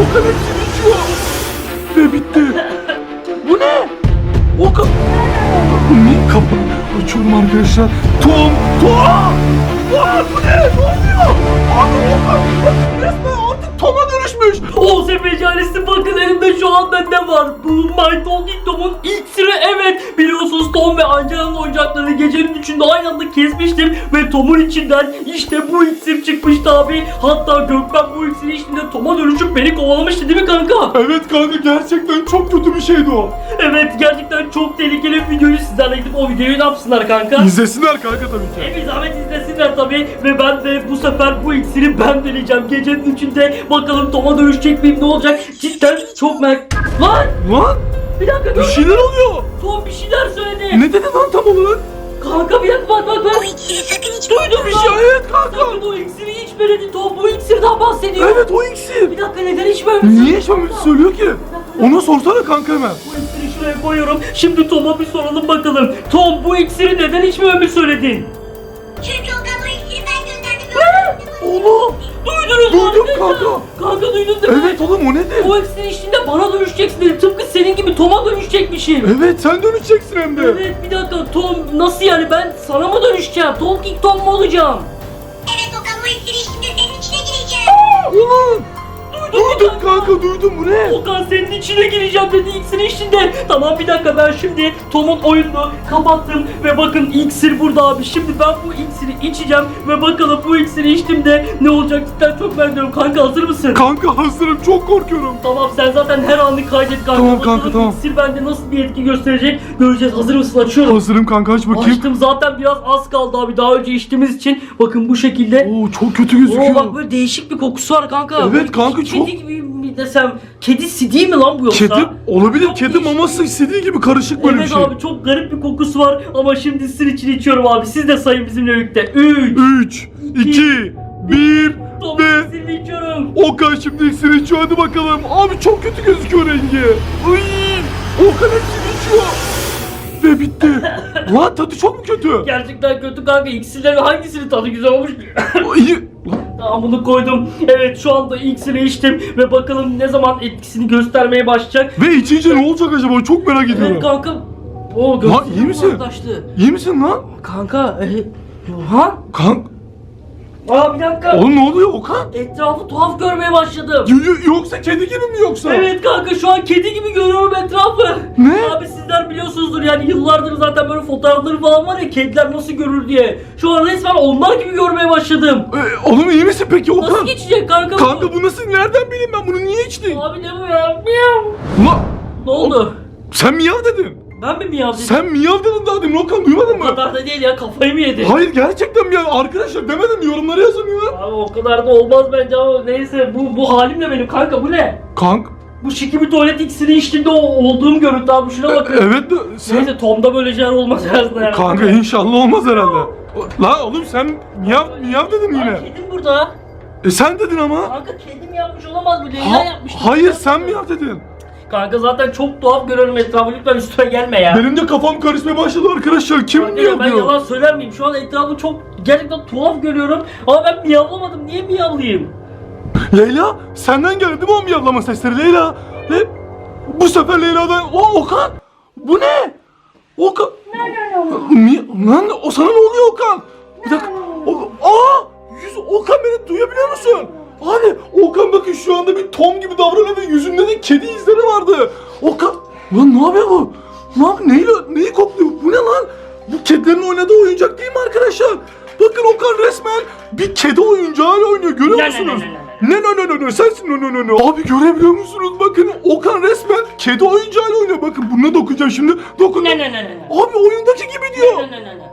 Okan hepsini içiyor. Ve bitti. Bu ne? Okan. Ne? Kapı. Açıyorum arkadaşlar. Tom. Tom. Aa, bu ne? Ne oluyor? Abi Okan. Resmen artık Tom'a dönüşmüş. O sefercanesi bakın elimde şu anda ne var? Bu My Talking Tom'un ilk Tom ve Angela'nın oyuncaklarını gecenin üçünde aynı anda kesmiştim. Ve Tom'un içinden işte bu iksir çıkmıştı abi. Hatta Gökmen bu iksiri içtiğinde Tom'a dönüşüp beni kovalamıştı değil mi kanka? Evet kanka gerçekten çok kötü bir şeydi o. Evet gerçekten çok tehlikeli bir videoyu sizlerle gidip o videoyu ne yapsınlar kanka? İzlesinler kanka tabii ki. E bir zahmet izlesinler tabii ve ben de bu sefer bu iksiri ben deneyeceğim. Gecenin üçünde bakalım Tom'a dönüşecek miyim ne olacak? Cidden çok merak... Lan! Lan Bir dakika bir gördün mü? şeyler oluyor. Tom bir şeyler söyledi. Ne dedi lan tam olarak? Kanka bir dakika bak bak bak. O iksiri sakın içme. Duydum Bir şey evet kanka. Sakın o iksiri içme dedi Tom. Bu iksirden bahsediyor. Evet o iksir. Bir dakika neden içmemişsin? Niye içmemesi söylüyor ki? Ona sorsana kanka hemen. Bu iksiri şuraya koyuyorum. Şimdi Tom'a bir soralım bakalım. Tom bu iksiri neden içmememi söyledin? Çünkü kanka. Kanka duydun değil mi? Evet oğlum o nedir? O iksiri içtiğinde bana dönüşeceksin dedi. Tıpkı senin gibi Tom'a dönüşecekmişim. Evet sen dönüşeceksin hem de. Evet bir dakika Tom nasıl yani ben sana mı dönüşeceğim? Talking Tom mu olacağım? Evet Okan o iksiri içtiğinde senin içine gireceğim. Ulan. Duydum kanka duydum bu ne? Okan senin içine gireceğim dedi iksiri içinde. Tamam bir dakika ben şimdi Tom'un oyununu kapattım ve bakın iksir burada abi. Şimdi ben bu iksiri içeceğim ve bakalım bu iksiri içtiğimde ne olacak cidden çok merak ediyorum. Kanka hazır mısın? Kanka hazırım çok korkuyorum. Tamam sen zaten her anı kaydet kanka. Tamam Bakalım kanka, tamam. İksir bende nasıl bir etki gösterecek göreceğiz. Hazır mısın? Açıyorum. Hazırım kanka aç bakayım. Açtım zaten biraz az kaldı abi daha önce içtiğimiz için. Bakın bu şekilde. Oo çok kötü Oo gözüküyor. bak böyle değişik bir kokusu var kanka. Evet Böyle kanka, kedi gibi mi desem? Kedi sidiği mi lan bu yoksa? Kedi olabilir. Çok Kedi değişik. maması istediği gibi karışık böyle evet bir şey. abi çok garip bir kokusu var ama şimdi sizin için içiyorum abi. Siz de sayın bizimle birlikte. 3 3, 2, 1 Tom ve iksirini içiyorum. Okan şimdi iksiri içiyor hadi bakalım. Abi çok kötü gözüküyor rengi. Uy, Okan hepsini içiyor. Ve bitti. Lan tadı çok mu kötü? Gerçekten kötü kanka. İksirlerin hangisinin tadı güzel olmuş ki? İyi. Lan, Bunu koydum. Evet şu anda iksiri içtim ve bakalım ne zaman etkisini göstermeye başlayacak. Ve içince ne olacak acaba? Çok merak Evet ediyorum. kanka. O Lan, gözlerim iyi misin? uzaklaştı. İyi misin lan? Kanka e, ha? Kan, Aa bir dakika. oğlum ne oluyor Okan? Etrafı tuhaf görmeye başladım. Y- y- yoksa kedi gibi mi yoksa? Evet kanka şu an kedi gibi görüyorum etrafı. Ne? Abi sizler biliyorsunuzdur yani yıllardır zaten böyle fotoğrafları falan var ya kediler nasıl görür diye. Şu an resmen onlar gibi görmeye başladım. Ee, oğlum iyi misin peki Okan? Nasıl geçecek kanka bu? Kanka bu nasıl? Nereden bileyim ben bunu niye içtin? Abi ne bu ya? Miyav. Lan Ne oldu? sen miyav dedin. Ben mi miyav dedim? Sen miyav dedin daha demin Okan duymadın O mı? kadar da değil ya kafayı mı yedin? Hayır gerçekten miyav. Arkadaşlar demedim yorumlara yazın ya. Abi o kadar da olmaz bence ama neyse bu bu halimle benim kanka bu ne? Kank. Bu şiki bir tuvalet iksiri içtiğimde o olduğum görüntü abi şuna bakın. Evet de sen... Neyse Tom'da böyle şeyler olmaz herhalde. yani. Kanka inşallah olmaz herhalde. La oğlum sen miyav miyav dedin Aa, yine. kedim burada. E sen dedin ama. Kanka kedim yapmış olamaz bu Leyla Ha- yapmış. hayır sen miyav dedin. Kanka zaten çok tuhaf görüyorum etrafı lütfen üstüme gelme ya. Benim de kafam karışmaya başladı arkadaşlar. Kim Kanka miyav ben yalan söyler miyim? Şu an etrafı çok gerçekten tuhaf görüyorum. Ama ben miyavlamadım. Niye miyavlayayım? Leyla senden geldi değil mi o miyavlama sesleri Leyla? Ne? Bu sefer Leyla'dan... O Okan! Bu ne? Okan... Mi... Lan o sana ne oluyor Okan? Bir dakika. O... Aa! Yüz... Okan beni duyabiliyor musun? Abi Okan bakın şu anda bir Tom gibi davranıyor ve yüzünde de kedi izleri vardı. Okan... Lan ne yapıyor bu? Ne yap? Neyle, neyi kokluyor? Bu ne lan? Bu kedilerin oynadığı oyuncak değil mi arkadaşlar? Bakın Okan resmen bir kedi oyuncağıyla oynuyor. Görüyor musunuz? ne, ne, ne, Ne ne sensin ne ne ne ne. Abi görebiliyor musunuz? Bakın Okan resmen kedi oyuncağıyla oynuyor. Bakın buna dokunacağım şimdi. Dokun. Ne ne ne ne. Abi oyundaki gibi diyor. Ne ne ne ne.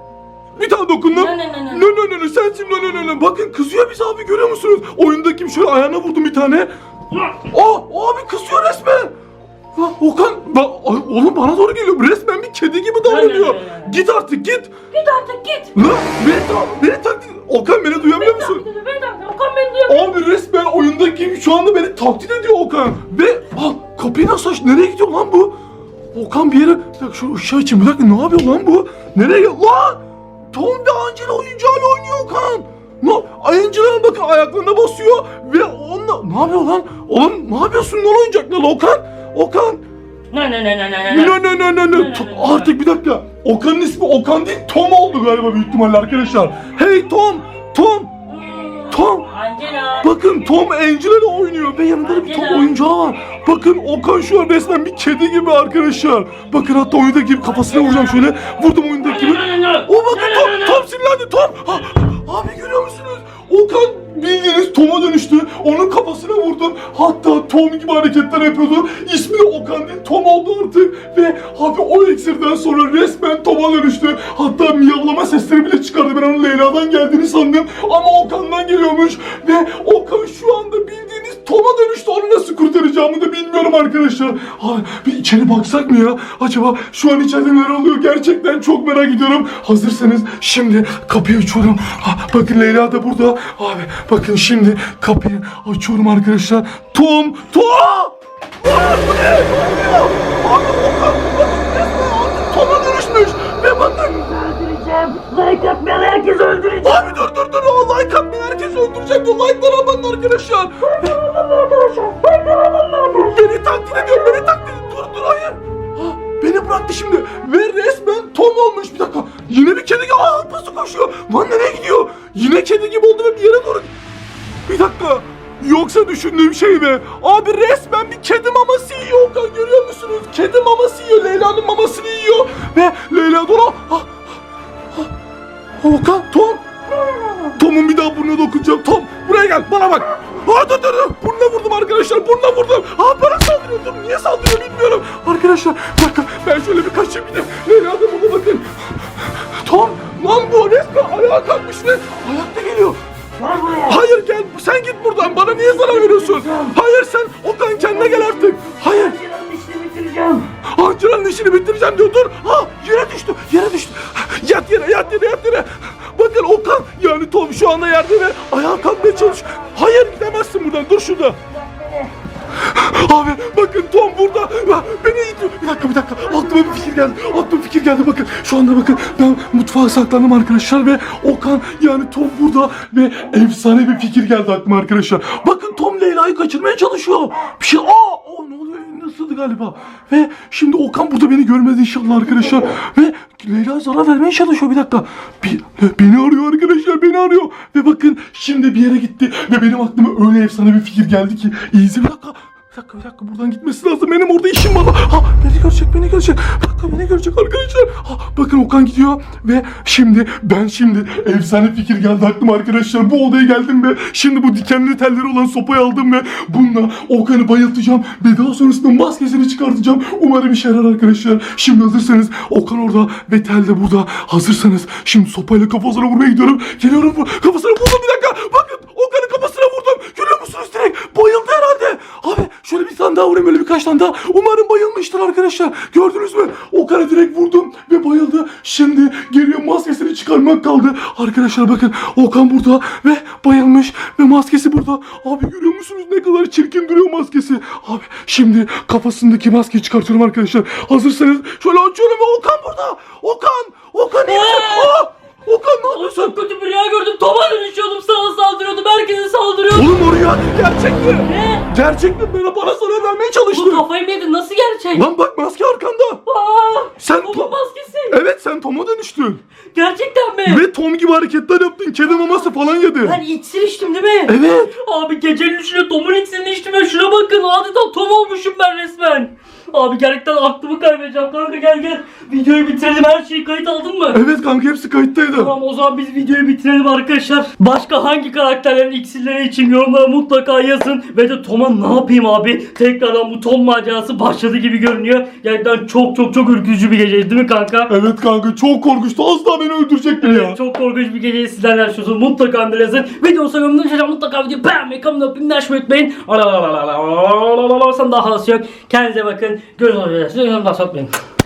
Bir tane dokundum. Ne, ne, ne, ne. Sensin ne ne ne ne. Bakın kızıyor bize abi görüyor musunuz? Oyundaki gibi şöyle ayağına vurdum bir tane. Aa abi kızıyor resmen. Ha, Okan ba- Ay, oğlum bana doğru geliyor. Resmen bir kedi gibi davranıyor. Ne, ne, ne, ne. Git artık git. Git artık git. Lan beni, ta- beni taklit. Okan beni duyabiliyor musun? Ben de Okan beni duyuyor. Abi resmen oyundaki şu anda beni taklit ediyor Okan. Ve ah kapıyı nasıl aç? Nereye gidiyor lan bu? Okan bir yere... Bir dakika şu ışığı açayım. Bir dakika ne yapıyor lan bu? Nereye gidiyor? Lan! Tom ve Angela oyuncağıyla oynuyor Okan. No, Angela'nın bakın ayaklarına basıyor ve onunla ne yapıyor lan? Oğlum ne yapıyorsun lan oyuncaklarla Okan? Okan Ne ne ne ne ne ne. ne ne ne ne ne artık bir dakika Okan'ın ismi Okan değil Tom oldu galiba büyük ihtimalle arkadaşlar. Hey Tom Tom Tom Angela. Bakın Tom Angela ile oynuyor ve yanında da bir Tom oyuncağı var. Bakın Okan şu an resmen bir kedi gibi arkadaşlar. Bakın hatta oyundaki gibi kafasına vuracağım şöyle. Vurdum oyundaki gibi. O bakın Tom, Tom sinirlendi Tom. Tom gibi hareketler yapıyordu. İsmi Okan değil Tom oldu artık. Ve abi o iksirden sonra resmen Tom'a dönüştü. Hatta miyavlama sesleri bile çıkardı. Ben onun Leyla'dan geldiğini sandım. Ama Okan'dan geliyormuş. Ve Okan şu anda bildiğiniz Tom'a dönüştü. Onu kurtaracağımı da bilmiyorum arkadaşlar. Abi bir içeri baksak mı ya? Acaba şu an içeride neler oluyor? Gerçekten çok merak ediyorum. Hazırsanız şimdi kapıyı açıyorum. Ha, bakın Leyla da burada. Abi bakın şimdi kapıyı açıyorum arkadaşlar. Tom! Tom! Aa, bu ne? Abi Tom'a dönüşmüş. Ve bakın Öldüreceğim. Like atmayan herkesi öldüreceğim. Abi dur like atmayı herkes öldürecek diyor. Like'lar alın arkadaşlar. Beni taklit ediyor. Beni taklit ediyor. Dur dur hayır. Ha, beni bıraktı şimdi. Ve resmen Tom olmuş. Bir dakika. Yine bir kedi gibi. Aa hırpası koşuyor. Lan nereye gidiyor? Yine kedi gibi oldu ve bir yere doğru. Bir dakika. Yoksa düşündüğüm şey mi? Abi resmen bir kedi maması yiyor görüyor musunuz? Kedi maması yiyor. Leyla'nın mamasını yiyor. Bu resmen ayağa kalkmış ve ayakta geliyor. Hayır gel, sen git buradan. Bana niye zarar veriyorsun? Hayır sen, Okan kendine gel artık. Hayır. Angela'nın işini bitireceğim diyor. Dur. Ha yere düştü. Yere düştü. Yat yere yat yere yat yere. Bakın Okan yani Tom şu anda yerde ve ayağa kalkmaya çalışıyor. Hayır gidemezsin buradan. Dur şurada. Abi bakın Tom burada. Beni itiyor. Bir dakika bir dakika. Aklıma bir fikir geldi. Aklıma fikir geldi. Bakın şu anda bakın ben mutfağa saklandım arkadaşlar ve Okan yani Tom burada ve efsane bir fikir geldi aklıma arkadaşlar. Bakın Tom Leyla'yı kaçırmaya çalışıyor. Bir şey aa o ne oluyor? Nasıldı galiba? Ve şimdi Okan burada beni görmedi inşallah arkadaşlar. Ve Leyla zarar vermeye çalışıyor bir dakika. Bir, beni arıyor arkadaşlar beni arıyor. Ve bakın şimdi bir yere gitti. Ve benim aklıma öyle efsane bir fikir geldi ki. İyice bir dakika. Bir dakika bir dakika buradan gitmesi lazım. Benim orada işim var. Ha beni görecek beni görecek. Bir dakika beni görecek arkadaşlar. Ha, bakın Okan gidiyor. Ve şimdi ben şimdi efsane fikir geldi aklıma arkadaşlar. Bu odaya geldim ve şimdi bu dikenli telleri olan sopayı aldım ve bununla Okan'ı bayıltacağım. Ve daha sonrasında maskesini çıkartacağım. Umarım işe yarar arkadaşlar. Şimdi hazırsanız Okan orada ve tel de burada. Hazırsanız şimdi sopayla kafasına vurmaya gidiyorum. Geliyorum bu kafasına vurdum bir dakika. Bakın Okan'ın kafasına vurdum. Görüyor musunuz direkt? Bayıldı herhalde. Abi şöyle bir tane daha vurayım böyle birkaç tane daha. Umarım bayılmıştır arkadaşlar. Gördünüz mü? Okan'a direkt vurdum ve bayıldı. Şimdi geriye maskesini çıkarmak kaldı. Arkadaşlar bakın Okan burada ve bayılmış ve maskesi burada. Abi görüyor musunuz ne kadar çirkin duruyor maskesi. Abi şimdi kafasındaki maskeyi çıkartıyorum arkadaşlar. Hazırsanız şöyle açıyorum ve Okan burada. Okan! Okan iyi misin? Aa! Okan ne Oğlum yapıyorsun? çok kötü bir rüya gördüm. Tom'a dönüşüyordum. Sana saldırıyordum. Herkese saldırıyordum. Oğlum o rüya değil gerçekti. Ne? Gerçekti bana, bana zarar vermeye çalıştı. Bu kafayı mı yedin? Nasıl gerçek? Lan bak maske arkanda. Aa! Sen Tom'un Tom... maskesi. Evet sen Tom'a dönüştün. Gerçekten mi? Ve Tom gibi hareketler yaptın. Kedi maması falan yedi. Ben iksir içtim değil mi? Evet. Abi gecenin üçüne Tom'un iksirini içtim ve şuna bakın adeta Tom olmuşum ben resmen. Abi gerçekten aklımı kaybedeceğim kanka gel gel. Videoyu bitirelim her şeyi kayıt aldın mı? Evet kanka hepsi kayıttaydı. Tamam o zaman biz videoyu bitirelim arkadaşlar. Başka hangi karakterlerin iksirleri için yorumlara mutlaka yazın. Ve de Tom'a ne yapayım abi? Tekrardan bu Tom macerası başladı gibi görünüyor. Gerçekten çok çok çok ürkütücü bir geceydi değil mi kanka? Evet kanka çok korkunçtu. Az daha beni öldürecektin ya. Çok korkunç bir geceyi sizlerle yaşıyorsunuz. Mutlaka önde yazın. Video sonunda mutlaka videoyu beğenmeyi, kanalına abone olmayı unutmayın. Sen daha. 그래서내가수영을 다.